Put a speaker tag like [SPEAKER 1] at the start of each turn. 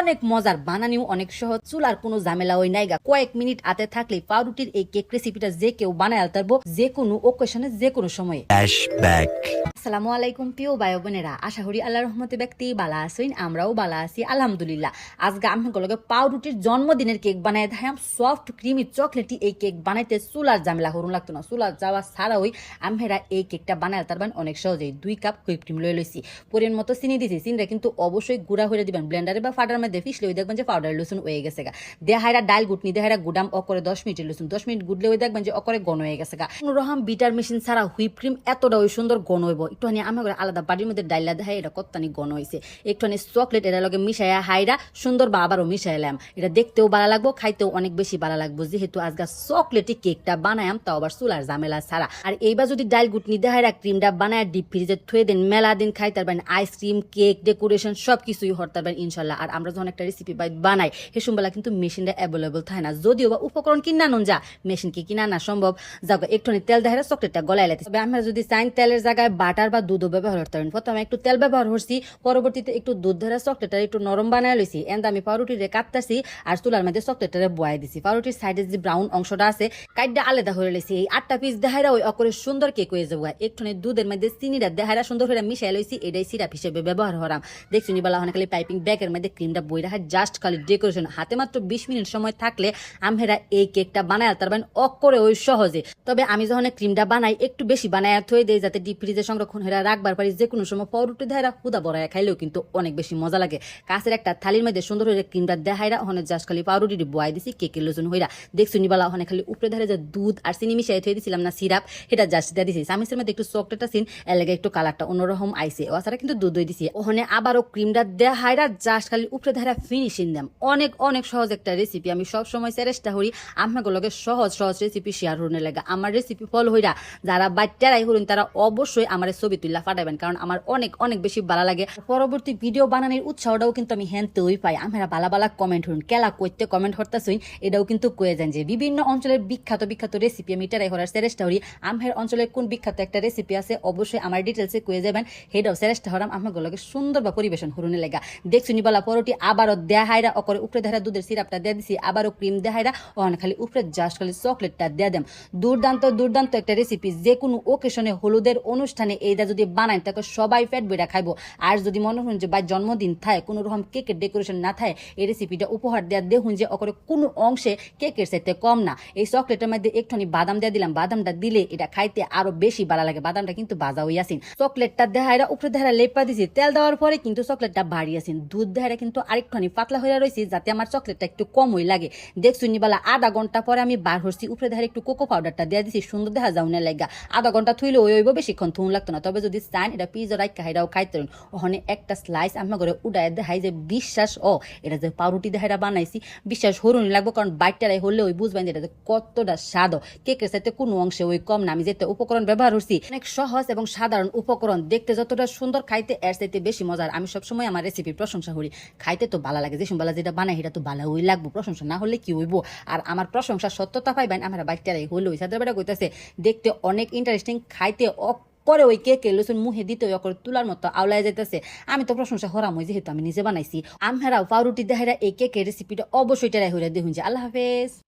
[SPEAKER 1] অনেক মজার বানানিও অনেক সহজ। চুলার কোনো ঝামেলা ওই নাইগা কয়েক মিনিট হাতে থাকলে পাউরুটির এই কেক রেসিপিটা যে কেউ বানায় আলতে পারব যে কোনো ওকেশনে যে কোনো সময়ে. আসসালামু আলাইকুম প্রিয় ভাই বোনেরা। আশা করি আল্লাহ রহমতে ব্যক্তি বালা আছেন আমরাও বালা আছি আলহামদুলিল্লাহ। আজকে আমি গলকে পাউরুটির জন্মদিনের কেক বানাই ধায়াম সফট ক্রিমি চকলেটি এই কেক বানাইতে চুলার ঝামেলা হরুন লাগতো না। চুলার যাওয়া ছাড়াই আমেরা এই কেকটা বানাই তার মানে অনেক সহজেই। দুই কাপ হুইপ ক্রিম লয়ে লইছি। পরিমাণ মতো চিনি দিছি। চিনিটা কিন্তু অবশ্যই গুড়া হয়ে দিবেন। ব্লেন্ডারে বা ফাটার মধ্যে ফিসলে ওই দেখবেন যে পাউডার লসুন হয়ে গেছে গা। দেহাইরা ডাল গুটনি দেহাইরা গুডাম অকরে দশ মিনিটের লসুন। দশ মিনিট গুডলে ওই দেখবেন যে অকরে গণ হয়ে গেছে গা। রকম বিটার মেশিন ছাড়া হুইপ ক্রিম এতটা ওই সুন্দর গণ হইব। একটুখানি ঘরে আলাদা বাড়ির মধ্যে ডাইলা দেখাই, এটা কত্তানি গণ হয়েছে একটুখানি চকলেট এটা লগে মিশাইয়া হাইরা সুন্দর বা আবারও মিশাইলাম। এটা দেখতেও ভালো লাগবো, খাইতেও অনেক বেশি ভালো লাগবো। যেহেতু আজকে চকলেটি কেকটা বানায়াম, তাও আবার চুলার ঝামেলা ছাড়া। আর এইবার যদি ডাল গুটনি দেহাইরা ক্রিমটা বানায় ডিপ ফ্রিজে থুয়ে দেন, মেলা দিন খাই তারবেন আইসক্রিম, কেক, ডেকোরেশন সব কিছুই হর তারবেন ইনশাল্লাহ। আর আমরা যখন একটা রেসিপি বানাই হেসুমবেলা কিন্তু মেশিনটা অ্যাভেলেবল থাকে না। যদিও বা উপকরণ কিনা নুন যা, মেশিন কি কিনা না সম্ভব। যাক একটুখানি তেল দেখারে চকলেটটা গলায় লাইতে তবে আমরা যদি চাইন তেলের জায়গায় বাটার বা দুধও ব্যবহার করতে পারেন। প্রথমে একটু তেল ব্যবহার করছি, পরবর্তীতে একটু দুধ ধরে চকলেটটা একটু নরম বানায় লইছি। এন্ড আমি পাউরুটিরে কাটতেছি আর চুলার মধ্যে চকলেটটারে বয়াই দিছি। পাউরুটির সাইডে যে ব্রাউন অংশটা আছে, কাইটটা আলাদা হয়ে লইছি। এই আটটা পিস দেখাইরা ওই অকরে সুন্দর কেক হয়ে যাব একটুখানি দুধের মধ্যে চিনিটা দেখাইরা সুন্দর করে মিশাই লইছি। এটাই সিরাপ হিসেবে ব্যবহার করাম। দেখছি বলা অনেক পাইপিং ব্যাগের মধ্যে ক্রিমটা বই রাখা জাস্ট খালি ডেকোরেশন হাতে মাত্র বিশ মিনিট সময় থাকলে আমরা এই কেকটা বানায় তার মানে অক করে ওই সহজে। তবে আমি যখন ক্রিমটা বানাই, একটু বেশি বানায় থই দেই যাতে ডিপ ফ্রিজে সংরক্ষণ হয়ে রাখবার পারি যে কোনো সময় পাউরুটি দেহারা হুদা বড়ায় খাইলেও কিন্তু অনেক বেশি মজা লাগে। কাছের একটা থালির মধ্যে সুন্দর হয়ে ক্রিমটা দেখাইরা ওখানে জাস্ট খালি পাউরুটি বয় দিছি, কেকের লোজন হইরা। দেখছি নিবালা, ওখানে খালি উপরে ধারে যে দুধ আর চিনি মিশিয়ে থই দিছিলাম না সিরাপ সেটা জাস্ট দিয়ে দিছি। সামিসের মধ্যে একটু চকলেট আছেন এলাকা একটু কালারটা অন্যরকম ও ছাড়া কিন্তু দুধ দিছি। ওখানে আবারও ক্রিমটা দেখাইরা জাস্ট খালি উপরে ধারা ফিনিশিং দাম অনেক অনেক সহজ একটা রেসিপি আমি সব সময় চেষ্টা করি আমাগুলোকে সহজ সহজ রেসিপি শেয়ার হতে লাগে। আমার রেসিপি ফলো হইরা যারা বাচ্চারাই হরুন তারা অবশ্যই আমার ছবি তুল্লা ফাটাবেন কারণ আমার অনেক অনেক বেশি ভালো লাগে। পরবর্তী ভিডিও বানানোর উৎসাহটাও কিন্তু আমি হ্যানতেই পাই। আমরা বালা বালা কমেন্ট হরুন কেলা কইতে কমেন্ট হরতাছই এটাও কিন্তু কয়ে যান যে বিভিন্ন অঞ্চলের বিখ্যাত বিখ্যাত রেসিপি আমি এটারাই হরার চেষ্টা করি। আমার অঞ্চলের কোন বিখ্যাত একটা রেসিপি আছে, অবশ্যই আমার ডিটেলসে কয়ে যাবেন। সেটাও চেষ্টা হরাম আমাগুলোকে সুন্দর বা পরিবেশন হরুনে লেগা। দেখছি নিবালা পরোটি আবারও দেহাইরা অকরে উপরে দেহারা দুধের সিরাপটা দিয়ে দিছি, আবারও ক্রিম দেহাইরা ওখানে খালি উপরে জাস্ট খালি চকলেটটা দিয়ে দেম। দুর্দান্ত দুর্দান্ত একটা রেসিপি যে কোনো ওকেশনে হলুদের অনুষ্ঠানে এইটা যদি বানায়, তাকে সবাই ফ্যাট বইরা খাইবো। আর যদি মনে হন যে বা জন্মদিন থাকে কোনো রকম কেকের ডেকোরেশন না থাকে এই রেসিপিটা উপহার দেওয়া দেখুন যে অকরে কোনো অংশে কেকের সাথে কম না। এই চকলেটের মধ্যে একটুখানি বাদাম দিয়ে দিলাম, বাদামটা দিলে এটা খাইতে আরও বেশি ভালো লাগে। বাদামটা কিন্তু বাজা আসিন। চকলেটটা দেহাইরা উপরে দেহারা লেপা দিছি, তেল দেওয়ার পরে কিন্তু চকলেটটা বাড়ি আসিন। দুধ দেহারা কিন্তু আরেকটুখানি পাতলা হয়ে রয়েছে যাতে আমার চকলেটটা একটু কম হয়ে লাগে। দেখছি নিবালা আধা ঘণ্টা পরে আমি বার হচ্ছি উপরে দেহারে একটু কোকো পাউডারটা দিয়ে দিছি, সুন্দর দেখা যাও না লাগা। আধা ঘণ্টা থুইলে ওই ওইব বেশিক্ষণ থুন লাগতো না। তবে যদি চান, এটা পিজা রাখা হেরাও খাইতে ওখানে একটা স্লাইস আমার ঘরে উড়ায় দেখাই যে বিশ্বাস, ও, এটা যে পাউরুটি দেহাইরা বানাইছি, বিশ্বাস হরুন লাগবো, কারণ বাইকটারাই হলে ওই বুঝবেন যে এটা কতটা স্বাদ। কেকের সাথে কোনো অংশে ওই কম না, আমি যেতে উপকরণ ব্যবহার করছি। অনেক সহজ এবং সাধারণ উপকরণ, দেখতে যতটা সুন্দর, খাইতে এর চাইতে বেশি মজার। আমি সবসময় আমার রেসিপির প্রশংসা করি। খাইতে তো ভালো লাগে, যে সময় যেটা বানাই সেটা তো ভালো হয়ে লাগবো, প্রশংসা না হলে কি হইব? আর আমার প্রশংসা সত্যতা পাইবেন, আমার বাচ্চারাই হলো সাথে বেটা কইতাছে, দেখতে অনেক ইন্টারেস্টিং খাইতে অক পরে ওই কেকে লসুন মুহে দিতে ওই করে তুলার মতো আওলায় যাইতেছে। আমি তো প্রশংসা হরাম হই, যেহেতু আমি নিজে বানাইছি। আমহেরাও পাউরুটি দেহেরা এই কেকের রেসিপিটা অবশ্যই টেরাই হইরা দেখুন যে। আল্লাহ হাফেজ।